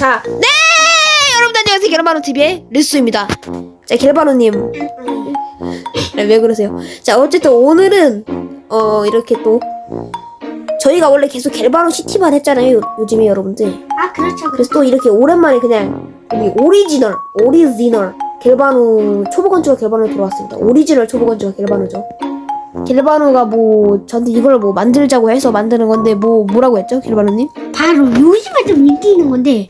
자, 네! 여러분 안녕하세요. 게르바노 TV의 리스입니다. 자, 게르바노님. 네, 왜 그러세요? 자, 어쨌든 오늘은 어 이렇게 또 저희가 원래 계속 겔바노 시티만 했잖아요. 요- 요즘에 여러분들. 아 그렇죠. 그래서 또 이렇게 오랜만에 그냥 우리 오리지널, 오리지널 겔바노 초보 건축가 겔바노 들어왔습니다. 오리지널 초보 건축가 겔바노죠. 겔바노가 뭐 저한테 이걸 뭐 만들자고 해서 만드는 건데 뭐 뭐라고 했죠, 겔바노님? 바로 요즘에 좀 인기 있는 건데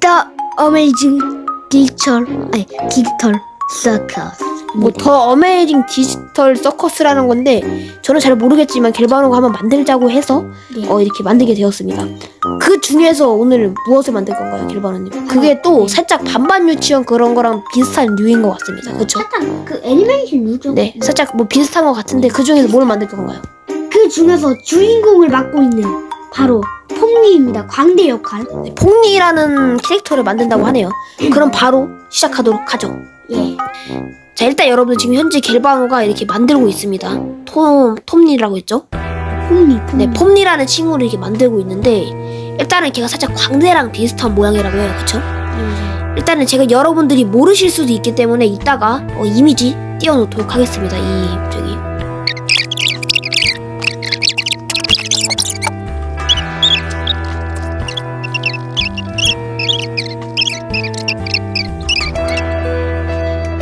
The Amazing Digital 아니 Digital Circus 뭐더 어메이징 디지털 서커스라는 건데 저는 잘 모르겠지만 겔바노가 한번 만들자고 해서 네. 어 이렇게 만들게 되었습니다. 그 중에서 오늘 무엇을 만들 건가요, 겔바노님? 그게 또 네. 살짝 반반 유치원 그런 거랑 비슷한 류인 것 같습니다. 그렇죠? 살짝 그 애니메이션 유죠. 네, 살짝 뭐 비슷한 것 같은데 그 중에서 뭘 만들 건가요? 그 중에서 주인공을 맡고 있는 바로 광대 역할. 네, 폭리라는 캐릭터를 만든다고 하네요. 그럼 바로 시작하도록 하죠. 예. 자, 일단 여러분 지금 현재 겔바노가 이렇게 만들고 있습니다. 톰, 톰리라고 했죠? 폼니 폼니. 네, 폼리라는 친구를 이렇게 만들고 있는데 일단은 걔가 살짝 광대랑 비슷한 모양이라고 해요, 그쵸? 예. 일단은 제가 여러분들이 모르실 수도 있기 때문에 이따가 어, 이미지 띄워놓도록 하겠습니다. 이 저기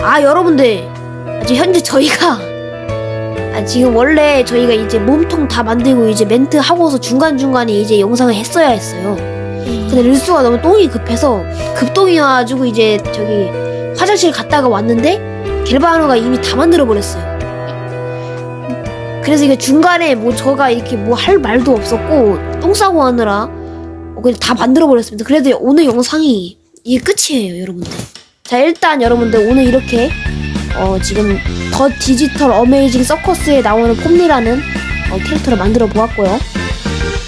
아 여러분들 아직 현재 저희가 아, 지금 원래 저희가 이제 몸통 다 만들고 이제 멘트 하고서 중간 중간에 이제 영상을 했어야 했어요. 근데 릴수가 너무 똥이 급해서 급똥이 와가지고 이제 저기 화장실 갔다가 왔는데 겔바노가 이미 다 만들어 버렸어요. 그래서 이게 중간에 뭐 저가 이렇게 뭐 할 말도 없었고 똥 싸고 하느라 어, 그냥 다 만들어 버렸습니다. 그래도 오늘 영상이 이게 끝이에요, 여러분들. 자 일단 여러분들 오늘 이렇게 어 지금 더 디지털 어메이징 서커스에 나오는 폼니라는 어, 캐릭터를 만들어 보았고요.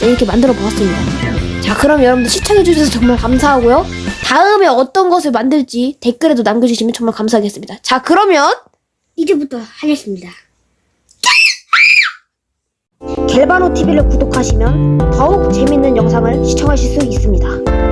네, 이렇게 만들어 보았습니다. 자, 그럼 여러분들 시청해주셔서 정말 감사하고요. 다음에 어떤 것을 만들지 댓글에도 남겨주시면 정말 감사하겠습니다. 자, 그러면 이제부터 하겠습니다. 겔바노 TV를 구독하시면 더욱 재밌는 영상을 시청하실 수 있습니다.